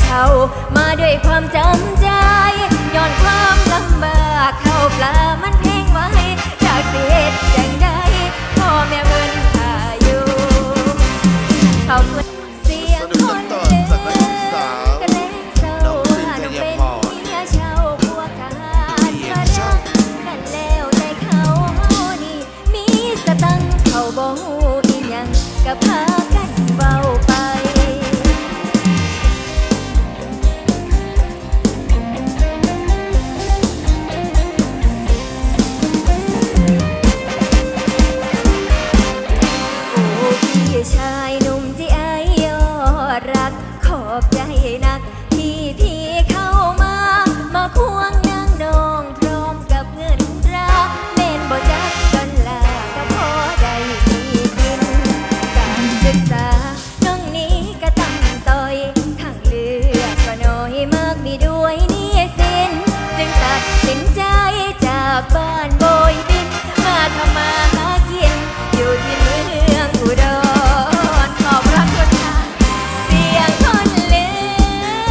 เช่ามาด้วยความจำใจ ตัดสินใจจากบ้านโบยบิน มาทำมาหากิน อยู่ที่เมืองอุดรขอบพระคุณค่ะเสียงคนเลื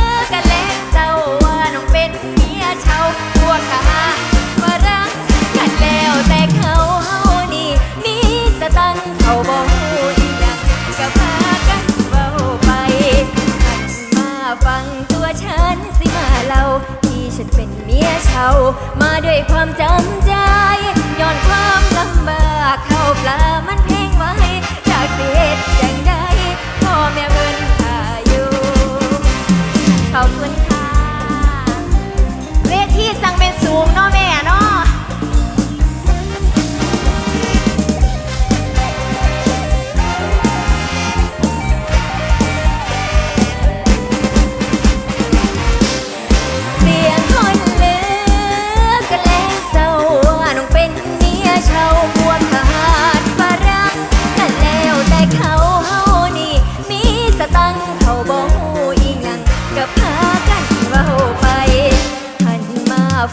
อกันแล้วเจ้าว่าน้องเป็นเมียชาพวกทหารมารักกันแล้วแต่เขาเฮานี่มีสตังค์เขาบ่ฮู้อีหยังก็พากันเว้าไปหันมาฟังา มาด้วยความจำใจย้อนความลำบากเข้าปลามัน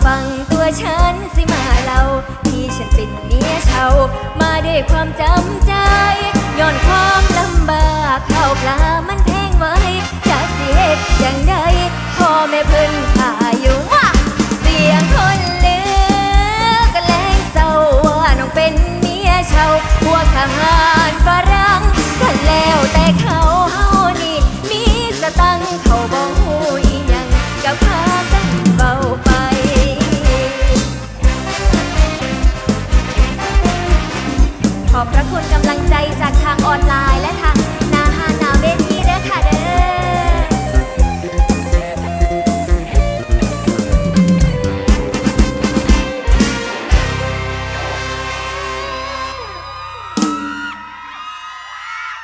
ฟังตัวฉันสิมาเราที่ฉันเป็นเมียชาวมาด้วยความจำใจย้อนความลำบากข้าวปลามันแพงไว้ ขอพระคุณกำลังใจจากทางออนไลน์และทาง